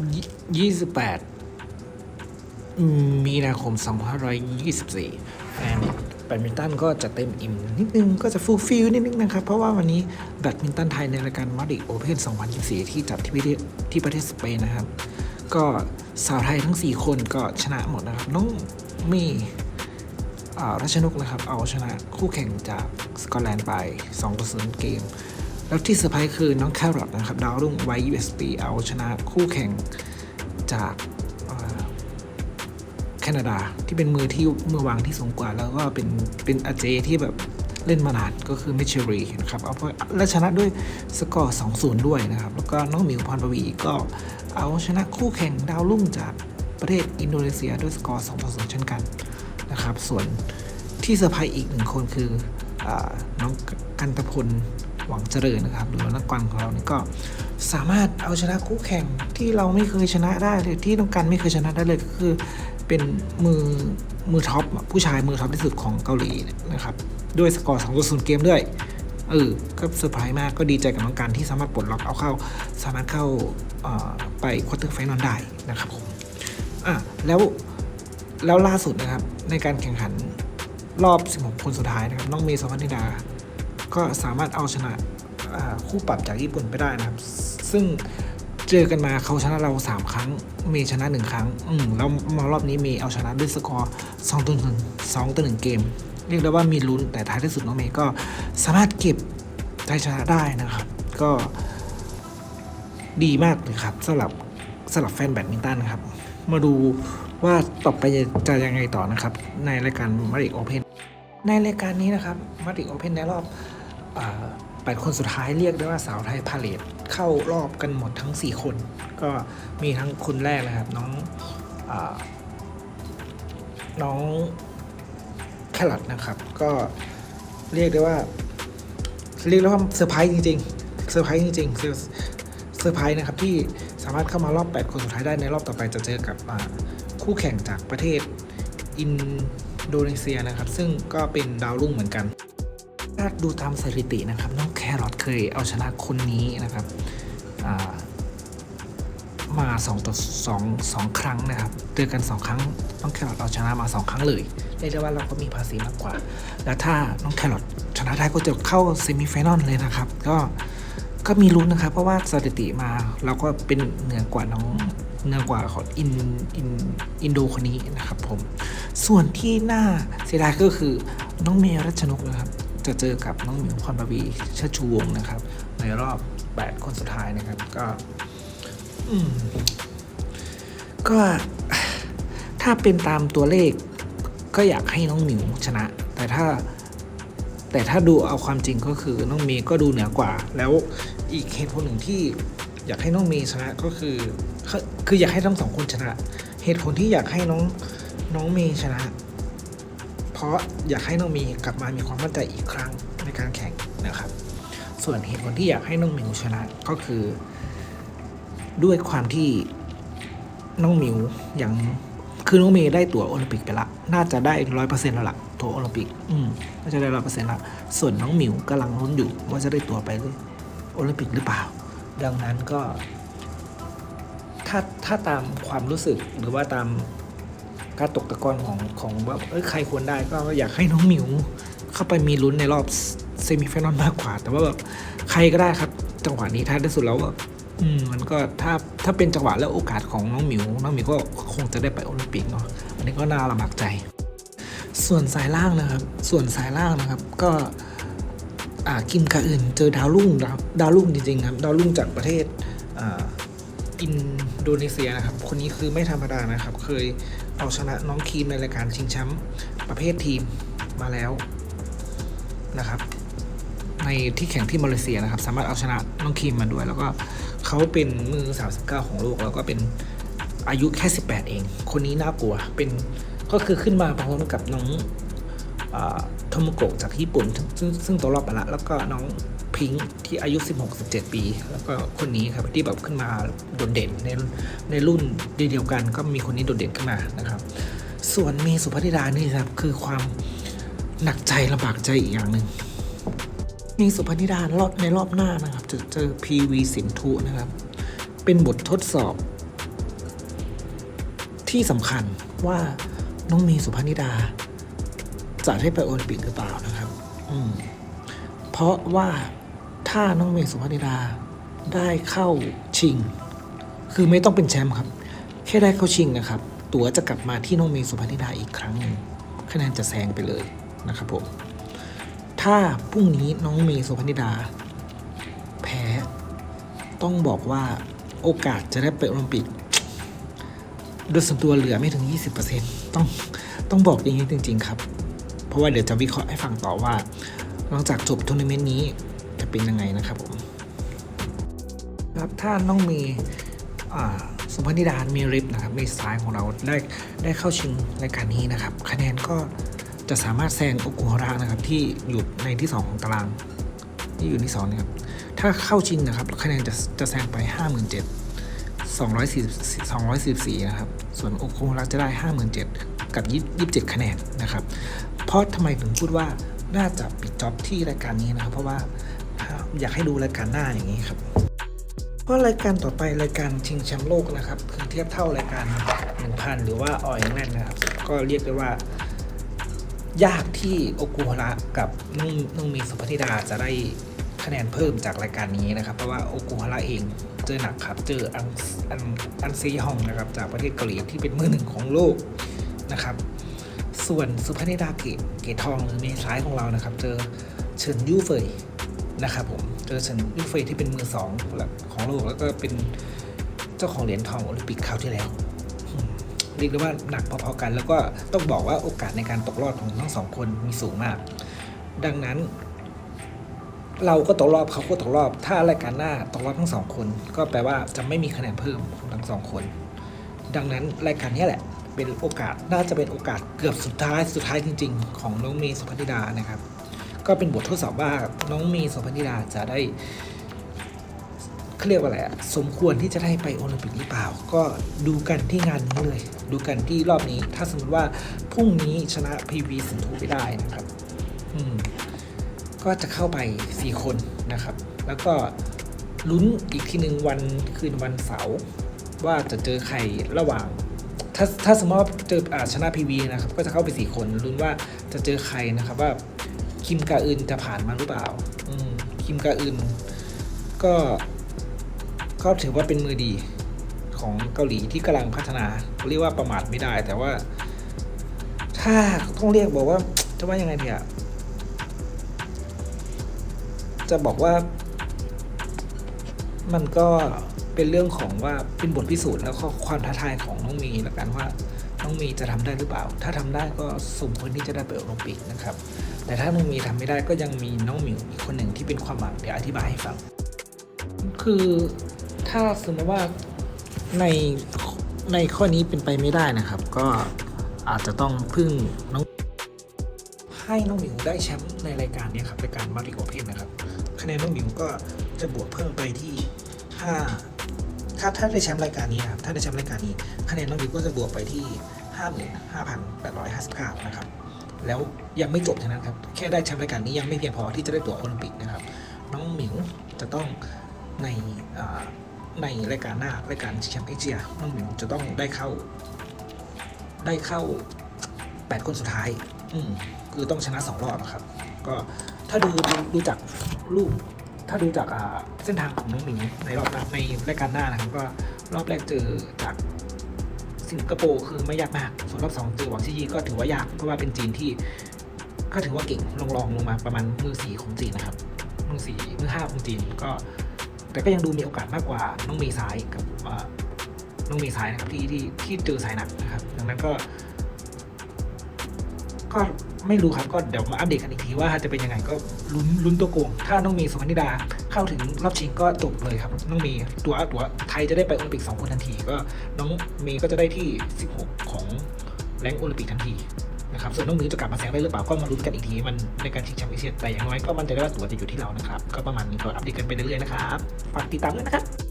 28มีนาคม2524แฟนแบดมินตันก็จะเต็มอิ่มนิดนึงก็จะฟูลฟิลนิดนึงนะครับ เพราะว่าวันนี้แบดมินตันไทยในรายการมาดริดโอเพน2024 ที่จัดที่ประเทศที่ประเทศสเปนนะครับ ก็สาวไทยทั้ง 4 คนก็ชนะหมดนะครับ น้องมย์อ่รัชนกนะครับ เอาชนะคู่แข่งจากสกอตแลนด์ไป2ต่อ0เกม แล้วที่เซอร์ไพรส์คือน้องแครอทนะครับดาวรุ่งไว USB เอาชนะคู่แข่งจากแคนาดาที่เป็นมือที่มือวางที่สูงกว่า แล้วก็เป็นเป็นอาเจที่แบบเล่นมานานก็คือมิชรีนะครับเอาไปและชนะด้วยสกอร์2-0 ด้วยนะครับ แล้วก็น้องหมิวพรปวีก็เอาชนะคู่แข่งดาวรุ่งจากประเทศอินโดนีเซียด้วยสกอร์2-0 เช่นกันนะครับ ส่วนที่เซอร์ไพรส์อีกหนึ่งคนคืออน้องกันตพล หวังเจริญนะครับ หรือว่านักกวางของเรานี่ก็สามารถเอาชนะคู่แข่งที่เราไม่เคยชนะได้เลยที่ต้องการไม่เคยชนะได้เลยก็คือเป็นมือมือท็อปผู้ชายมือท็อปที่สุดของเกาหลีนะครับด้วยสกอร์2ต่อ0เกมด้วยเออก็เซอร์ไพรส์มากก็ดีใจกับน้องการที่สามารถปลดล็อกเอาเข้า สามารถเข้าไปควอเตอร์ไฟนอลได้นะครับผมอะแล้วแล้วล่าสุดนะครับในการแข่งขันรอบ 16 คนสุดท้ายนะครับ น้องเมย์สวัสดิดา ก็สามารถเอาชนะคู่ปรับจากญี่ปุ่นไปได้นะครับ ซึ่งเจอกันมาเขาชนะเรา 3 ครั้ง เมย์ชนะ 1 ครั้ง อืมแล้วมารอบนี้เมย์เอาชนะด้วยสกอร์2ต่อ1 2ต่อ1เกม เรียกได้ว่ามีลุ้นแต่ท้ายที่สุดน้องเมย์ก็สามารถเก็บชัยชนะได้นะครับ ก็ดีมากเลยครับสำหรับสำหรับแฟนแบดมินตันครับ มาดูว่าต่อไปจะยังไงต่อนะครับ ในรายการมาริโอเพนในรายการนี้นะครับมาริโอเพนในรอบ แปดคนสุดท้ายเรียกได้ว่าสาวไทยพาเลทเข้ารอบกันหมดทั้ง 4 คน ก็มีทั้งคนแรกนะครับ น้องอน้องแครอทนะครับ ก็เรียกได้ว่า เรียกได้ว่าเซอร์ไพรส์จริงๆเซอร์ไพรส์จริงๆเซอร์ไพรส์นะครับที่สามารถเข้ามารอบ 8 คนสุดท้ายได้ในรอบต่อไปจะเจอกับคู่แข่งจากประเทศอินโดนีเซียนะครับ ซึ่งก็เป็นดาวรุ่งเหมือนกัน ถ้าดูตามสถิตินะครับน้องแครอทเคยเอาชนะคนนี้นะครับามา2ต่อ2 2ครั้งนะครับเจอกัน2ครั้งน้องแครอทเอาชนะมา 2 ครั้งเลยเรียกได้ว่าเราก็มีภาษีมากกว่า และถ้าน้องแครอทชนะได้ก็จะเข้าเซมิไฟแนลเลยนะครับ ก็ก็มีลุ้นนะครับ เพราะว่าสถิติมาเราก็เป็นเหนือกว่าน้องเหนือกว่าของอินอินอินโดคนนี้นะครับผม ส่วนที่น่าเสียดายก็คือน้องเมย์รัชนกนะครับ จะเจอกับน้องหมิวพรปวีเชชูวงนะครับ ในรอบ 8 คนสุดท้ายนะครับ ก็ก็ถ้าเป็นตามตัวเลข ก็อยากให้น้องหมิวชนะ แต่ถ้า แต่ถ้าดูเอาความจริงก็คือน้องเมย์ก็ดูเหนือกว่า แล้วอีกเหตุผลหนึ่งที่อยากให้น้องเมย์ชนะก็คือ คือคืออยากให้ทั้งสองคนชนะ เหตุผลที่อยากให้น้องน้องเมย์ชนะ เพราะอยากให้น้องมย์กลับมามีความมั่นใจอีกครั้งในการแข่งนะครับ ส่วนเหตุผลที่อยากให้น้องหมิวชนะก็คือ ด้วยความที่น้องหมิวยังคือน้องเมย์ได้ตั๋วโอลิมปิกไปละ น่าจะได้ร้อยเปอร์เซ็นต์แล้วล่ะตั๋วโอลิมปิก อืมน่าจะได้ร้อยเปอร์เซ็นต์ละ ส่วนน้องหมิวกำลังลุ้นอยู่ว่าจะได้ตั๋วไปโอลิมปิกหรือเปล่า ดังนั้นก็ ถ้าถ้าตามความรู้สึกหรือว่าตาม การตกตะกอนของของว่าเอ้ยใครควรได้ก็อยากให้น้องหมิวเข้าไปมีลุ้นในรอบเซมิไฟนอลมากกว่า แต่ว่าแบบใครก็ได้ครับ จังหวะนี้ท้ายที่สุดแล้วแบบอืมมันก็ถ้าถ้าเป็นจังหวะและโอกาสของน้องหมิวน้องหมิวก็คงจะได้ไปโอลิมปิกเนาะอันนี้ก็น่าลำบากใจ ส่วนสายล่างนะครับ ส่วนสายล่างนะครับก็อ่ากิมกาอื่น เจอดาวรุ่งดาวดาวรุ่งจริงๆครับดาวรุ่งจากประเทศอ่าอิน โดนีเซียนะครับ คนนี้คือไม่ธรรมดานะครับ เคยเอาชนะน้องคีมในรายการชิงแชมป์ประเภททีมมาแล้วนะครับ ในที่แข่งที่มาเลเซียนะครับ สามารถเอาชนะน้องคีมมาด้วย แล้วก็เขาเป็นมือ 39 ของโลกแล้วก็เป็นอายุแค่ 18 เอง คนนี้น่ากลัว เป็นก็คือขึ้นมาพร้อมกับน้องโทโมโกะจากญี่ปุ่น ซึ่งซึ่งตัวรอบไปละแล้วก็น้อง พิงค์ที่อายุ 16-17 ปี แล้วก็คนนี้ครับที่แบบขึ้นมาโดดเด่นในในรุ่นเดียวกัน ก็มีคนนี้โดดเด่นขึ้นมานะครับ ส่วนมย์สุภัธิดานี่ครับคือความหนักใจลำบากใจอีกอย่างหนึ่งมย์สุภัธิดารอบในรอบหน้านะครับ จะเจอ PV สินทุนะครับ เป็นบททดสอบ ที่สำคัญว่าน้องมย์สุพนิดา จะได้ไปโอลิมปิกหรือเปล่านะครับ อืมเพราะว่า ถ้าน้องเมย์สุพนิดาได้เข้าชิง คือไม่ต้องเป็นแชมป์ครับ แค่ได้เข้าชิงนะครับ ตั๋วจะกลับมาที่น้องเมย์สุพนิดาอีกครั้งหนึ่งคะแนนจะแซงไปเลยนะครับผมถ้าพรุ่งนี้น้องเมย์สุพนิดา แพ้ ต้องบอกว่าโอกาสจะได้ไปโอลิมปิกโดยส่วนตัวเหลือไม่ถึง 20%ต้องต้องบอกอย่างนี้จริง ๆ ครับ เพราะว่าเดี๋ยวจะวิเคราะห์ให้ฟังต่อว่า หลังจากจบทัวร์นาเมนต์นี้ เป็นยังไงนะครับผมครับถ้าน้องมีสุพนิดามีริบนะครับมีสายของเราได้ได้เข้าชิงรายการนี้นะครับ คะแนนก็จะสามารถแซงโอกุฮาระนะครับที่อยู่ในที่2ของตารางที่อยู่ที่2นะครับถ้าเข้าชิงนะครับคะแนนจะจะแซงไป 5 7 240 244นะครับส่วนโอคุฮาระจะได้ 5 7 0กับ 27 คะแนนนะครับเพราะทำไมถึงพูดว่าน่าจะปิดจ็อบที่รายการนี้นะครับ เพราะว่า อยากให้ดูรายการหน้าอย่างนี้ครับเพราะรายการต่อไปรายการชิงแชมป์โลกนะครับ คือเทียบเท่ารายการ 1,000 หรือว่าออยแลนด์นะครับ ก็เรียกได้ว่ายากที่โอกุฮาระกับนุ่งนุ่งมีสุพธิดาจะได้คะแนนเพิ่มจากรายการนี้นะครับ เพราะว่าโอกุฮาระเองเจอหนักครับ เจออันอันอันซีฮองนะครับ จากประเทศเกาหลีที่เป็นมือหนึ่งของโลกนะครับ ส่วนสุพธิดาเกตเกตทองหรือเมซ้ายของเรานะครับ เจอเฉินยูเฟย นะครับผมเจอเฉินยูเฟยที่เป็นมือสองของโลกแล้วก็เป็นเจ้าของเหรียญทองโอลิมปิกคราวที่แล้วเรียกได้ว่าหนักพอๆกัน แล้วก็ต้องบอกว่าโอกาสในการตกรอบของทั้งสองคนมีสูงมาก ดังนั้น เราก็ตกรอบเขาก็ตกรอบ ถ้ารายการหน้าตกรอบทั้งสองคน ก็แปลว่าจะไม่มีคะแนนเพิ่มของทั้งสองคน ดังนั้นรายการนี้แหละเป็นโอกาสน่าจะเป็นโอกาสเกือบสุดท้ายสุดท้ายจริง ๆ ของน้องเมย์สุพันธิดานะครับ ก็เป็นบททดสอบว่าน้องเมย์สุพันธิดาจะได้เขาเรียกว่าอะไรอะสมควรที่จะได้ไปโอลิมปิกหรือเปล่า ก็ดูกันที่งานนี้เลย ดูกันที่รอบนี้ ถ้าสมมติว่าพรุ่งนี้ชนะพีวีสินทูไปได้นะครับ อืมก็จะเข้าไป 4 คนนะครับ แล้วก็ลุ้นอีกทีหนึ่งวันคืนวันเสาร์ว่าจะเจอใครระหว่าง ถ้าถ้าสมมติว่าเจออชนะพีวีนะครับ ก็จะเข้าไป 4 คนลุ้นว่าจะเจอใครนะครับว่า คิมกาอึนจะผ่านมาหรือเปล่า อืมคิมกาอึนก็ก็ถือว่าเป็นมือดีของเกาหลีที่กำลังพัฒนา เรียกว่าประมาทไม่ได้ แต่ว่า ถ้าต้องเรียกบอกว่า จะว่ายังไงเนี่ยจะบอกว่า มันก็เป็นเรื่องของว่าเป็นบทพิสูจน์แล้วก็ความท้าทายของน้องมีละกันว่าน้องมีจะทำได้หรือเปล่า ถ้าทำได้ก็สมควรที่จะได้ไปโอลิมปิกนะครับ แต่ถ้าน้องมีทำไม่ได้ก็ยังมีน้องหมิวอีกคนหนึ่งที่เป็นความหวังเดี๋ยวอธิบายให้ฟัง คือถ้าสมมติว่าในในข้อนี้เป็นไปไม่ได้นะครับ ก็อาจจะต้องพึ่งน้อง ให้น้องหมิวได้แชมป์ในรายการเนี้ครับรายการมาริโอเพนนะครับ คะแนนน้องหมิวก็จะบวกเพิ่มไปที่ถ้าถ้าถ้าได้แชมป์รายการนี้นะครับถ้าได้แชมป์รายการนี้คะแนนน้องหมิวก็จะบวกไปที่ห้าหมื่นห้าพันแปดร้อยห้าสิบเก้านะครับ แล้วยังไม่จบเท่านั้นครับ แค่ได้แชมป์รายการนี้ยังไม่เพียงพอที่จะได้ตั๋วโอลิมปิกนะครับ น้องหมิวจะต้องในในรายการหน้ารายการแชมป์เอเชียน้องหมิวจะต้องได้เข้า ได้เข้า 8 คนสุดท้าย อืมคือต้องชนะ 2 รอบอะครับ ก็ถ้าดูดูดูจากรูปถ้าดูจากเส้นทางของน้องหมิงในรอบน้าในรายการหน้านะครับก็รอบแรกเจอจาก สิงคโปร์คือไม่ยากมาก ส่วนรอบสองเจอหวังชิยีก็ถือว่ายาก เพราะว่าเป็นจีนที่ก็ถือว่าเก่งลองลองลงมาประมาณมือสี่ของจีนนะครับ มือสี่มือห้าของจีนก็ แต่ก็ยังดูมีโอกาสมากกว่าน้องเมย์ซ้ายกับน้องเมย์ซ้ายนะครับที่ที่ที่เจอสายหนักนะครับ ดังนั้นก็ ก็ ไม่รู้ครับก็เดี๋ยวมาอัปเดตกันอีกทีว่าจะเป็นยังไงก็ลุ้นลุ้นตัวโกง ถ้าน้องมย์สุวรรณิดาเข้าถึงรอบชิงก็จบเลยครับน้องมย์ตัวตัวไทยจะได้ไปโอลิมปิก 2 คนทันที ก็น้องเมย์ก็จะได้ที่ 16 ของแรงโอลิมปิกทันทีนะครับส่วนน้องมิวจะกลับมาแซงได้หรือเปล่าก็มาลุ้นกันอีกทีมันในการชิงแชมป์เอเชียแต่อย่างน้อยก็มันใจะได้ว่าตัวจะอยู่ที่เรานะครับก็ประมาณนี้ก็อัปเดตกันไปเรื่อยๆนะครับฝากติดตามด้วยนะครับ